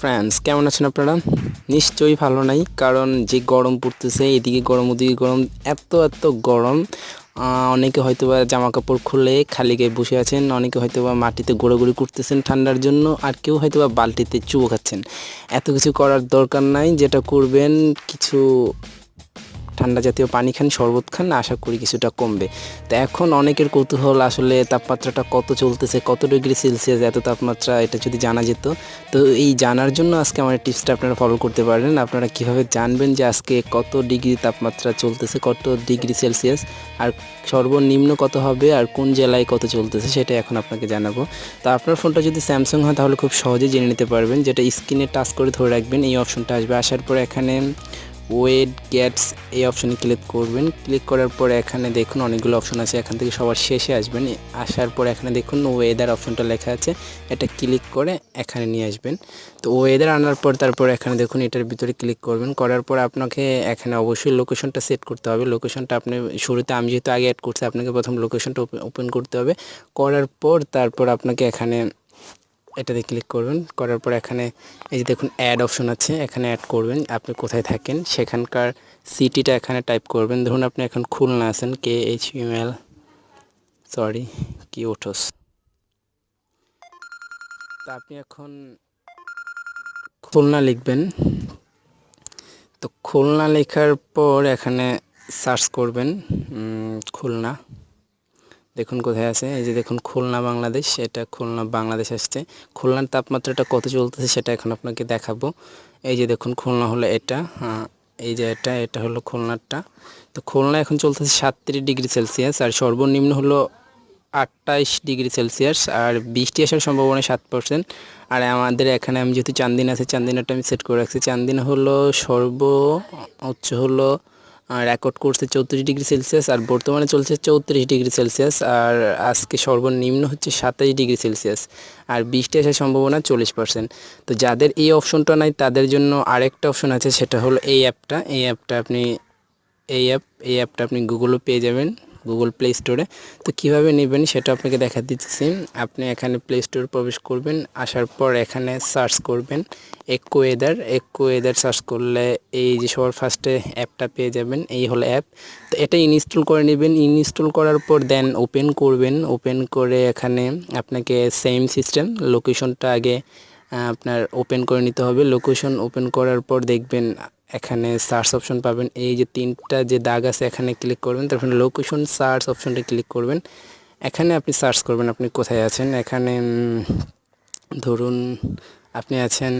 Friends, কেমন আছেন আপনারা? নিশ্চয়ই ভালো নাই, কারণ যে গরম পড়তেছে, এদিকে গরম, ওদিকে গরম, এত এত গরম। অনেকে হয়তো বা জামা কাপড় খুলে খালি গায়ে বসে আছেন, অনেকে হয়তো বা মাটিতে গোড়াগড়ি করতেছেন ঠান্ডার জন্য, আর কেউ হয়তো বা বালতিতে চুবো খাচ্ছেন। এত কিছু করার দরকার নাই, যেটা করবেন, কিছু ঠান্ডা জাতীয় পানি খান, শরবত খান, আশা করি কিছুটা কমবে। তো এখন অনেকের কৌতূহল আসলে তাপমাত্রাটা কত চলতেছে, কত ডিগ্রি সেলসিয়াস, এত তাপমাত্রা, এটা যদি জানা যেত। তো এই জানার জন্য আজকে আমার টিপসটা আপনারা ফলো করতে পারেন। আপনারা কীভাবে জানবেন যে আজকে কত ডিগ্রি তাপমাত্রা চলতেছে, কত ডিগ্রি সেলসিয়াস, আর সর্বনিম্ন কত হবে, আর কোন জেলায় কত চলতেছে, সেটা এখন আপনাকে জানাব। তো আপনার ফোনটা যদি স্যামসাং হয়, তাহলে খুব সহজে জেনে নিতে পারবেন। যেটা স্ক্রিনে টাচ করে ধরে রাখবেন, এই অপশনটা আসবে। আসার পর এখানে ওয়েট গ্যাটস এই অপশনে ক্লিক করবেন। ক্লিক করার পর এখানে দেখুন অনেকগুলো অপশন আছে। এখান থেকে সবার শেষে আসবেন। আসার পর এখানে দেখুন ওয়েদার অপশনটা লেখা আছে। এটা ক্লিক করে এখানে নিয়ে আসবেন। তো ওয়েদার আনার পর তারপর এখানে দেখুন এটার ভিতরে ক্লিক করবেন। করার পর আপনাকে এখানে অবশ্যই লোকেশনটা সেট করতে হবে। লোকেশনটা আপনি শুরুতে, আমি যেহেতু আগে অ্যাড করছি, আপনাকে প্রথম লোকেশনটা ওপেন করতে হবে। করার পর তারপর আপনাকে এখানে এটাতে ক্লিক করবেন। করার পর এখানে এই যে দেখুন অ্যাড অপশন আছে, এখানে অ্যাড করবেন। আপনি কোথায় থাকেন? সেখানকার সিটিটা এখানে টাইপ করবেন। ধরুন আপনি এখন খুলনা আছেন K H U L sorry কি ওঠোস তা আপনি এখন খুলনা লিখবেন। তো খুলনা লেখার পর এখানে সার্চ করবেন খুলনা। দেখুন কোথায় আছে। এই যে দেখুন খুলনা বাংলাদেশ এটা খুলনা বাংলাদেশ আসছে। খুলনার তাপমাত্রাটা কত চলতেছে সেটা এখন আপনাকে দেখাবো। এই যে দেখুন খুলনা হলো এটা আহ, এই যে এটা এটা হলো খুলনারটা। তো খুলনা এখন চলতেছে সাতত্রিশ ডিগ্রি সেলসিয়াস আর সর্বনিম্ন হলো আটাইশ ডিগ্রি সেলসিয়াস আর বৃষ্টি আসার সম্ভাবনা সাত পার্সেন্ট। আর আমাদের এখানে আমি যেহেতু চান্দিন আছে চান্দিনাটা আমি সেট করে রাখছি। চান্দিনা হলো সর্বোচ্চ হলো রেকর্ড করছে চৌত্রিশ ডিগ্রি সেলসিয়াস আর বর্তমানে চলছে চৌত্রিশ ডিগ্রি সেলসিয়াস আর আজকে সর্বনিম্ন হচ্ছে সাতাশ ডিগ্রি সেলসিয়াস আর বৃষ্টি আসার সম্ভাবনা চল্লিশ পার্সেন্ট তো যাদের এই অপশনটা নাই, তাদের জন্য আরেকটা অপশন আছে, সেটা হলো এই অ্যাপটা এই অ্যাপটা আপনি, এই অ্যাপ এই অ্যাপটা আপনি গুগলও পেয়ে যাবেন। গুগল প্লে স্টোরে তো কীভাবে নেবেন সেটা আপনাকে দেখা দিচ্ছি আপনি এখানে প্লে স্টোর প্রবেশ করবেন, আসার পর এখানে সার্চ করবেন একো ওয়েদার একো ওয়েদার সার্চ করলে এই যে সবার ফার্স্টে অ্যাপটা পেয়ে যাবেন, এই হলো অ্যাপ তো এটা ইনস্টল করে নেবেন। ইনস্টল করার পর দেন ওপেন করবেন। ওপেন করে এখানে আপনাকে সেম সিস্টেম লোকেশনটা আগে আপনার ওপেন করে নিতে হবে। লোকেশন ওপেন করার পর দেখবেন এখানে সার্চ অপশন পাবেন। এই যে তিনটা যে দাগ আছে, এখানে ক্লিক করবেন। তারপরে লোকেশন সার্চ অপশনটা ক্লিক করবেন। এখানে আপনি সার্চ করবেন আপনি কোথায় আছেন। এখানে ধরুন আপনি আছেন,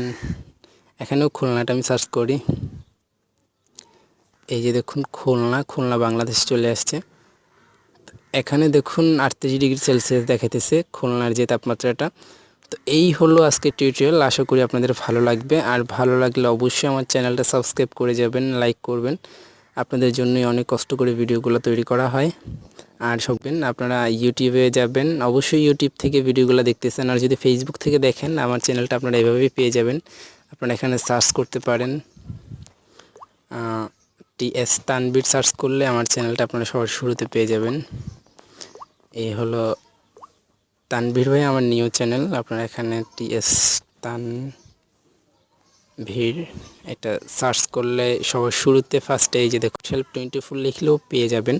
এখানেও খুলনাটা আমি সার্চ করি। এই যে দেখুন খুলনা খুলনা বাংলাদেশ চলে আসছে। এখানে দেখুন আটত্রিশ ডিগ্রি সেলসিয়াস দেখাইতেছে খুলনার যে তাপমাত্রাটা। তো এই হলো আজকে টিউটোরিয়াল আশা করি আপনাদের ভালো লাগবে। আর ভালো লাগলে অবশ্যই আমার চ্যানেলটা সাবস্ক্রাইব করে যাবেন লাইক করবেন। আপনাদের জন্যই অনেক কষ্ট করে ভিডিওগুলো তৈরি করা হয়। আর সববেন আপনারা ইউটিউবে যাবেন, অবশ্যই ইউটিউব থেকে ভিডিওগুলো দেখতেছেন। আর যদি ফেসবুক থেকে দেখেন, আমার চ্যানেলটা আপনারা এভাবেই পেয়ে যাবেন। আপনারা এখানে সার্চ করতে পারেন। টি এস তানবির সার্চ করলে আমার চ্যানেলটা আপনারা সবার শুরুতে পেয়ে যাবেন। এই হলো তানভীর ভাই, আমার নিউ চ্যানেল। আপনারা এখানে টি এস তান ভিড় এটা সার্চ করলে সবার শুরুতে ফার্স্টে এই যে দেখুন সেলফ টোয়েন্টি ফোর লিখলেও পেয়ে যাবেন।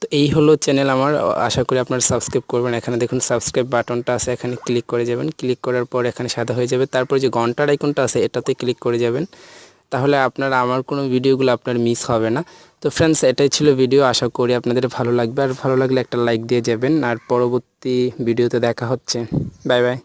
তো এই হলো চ্যানেল আমার। আশা করি আপনারা সাবস্ক্রাইব করবেন। এখানে দেখুন সাবস্ক্রাইব বাটনটা আছে, এখানে ক্লিক করে যাবেন। ক্লিক করার পর এখানে সাদা হয়ে যাবে। তারপর যে ঘণ্টার আইকনটা আছে, এটাতে ক্লিক করে যাবেন। তাহলে আপনারা আমার কোনো ভিডিওগুলো আপনার মিস হবে না। তো ফ্রেন্ডস এটাই ছিল ভিডিও আশা করি আপনাদের ভালো লাগবে। আর ভালো লাগলে একটা লাইক দিয়ে যাবেন। আর পরবর্তী ভিডিওতে দেখা হচ্ছে। Bye bye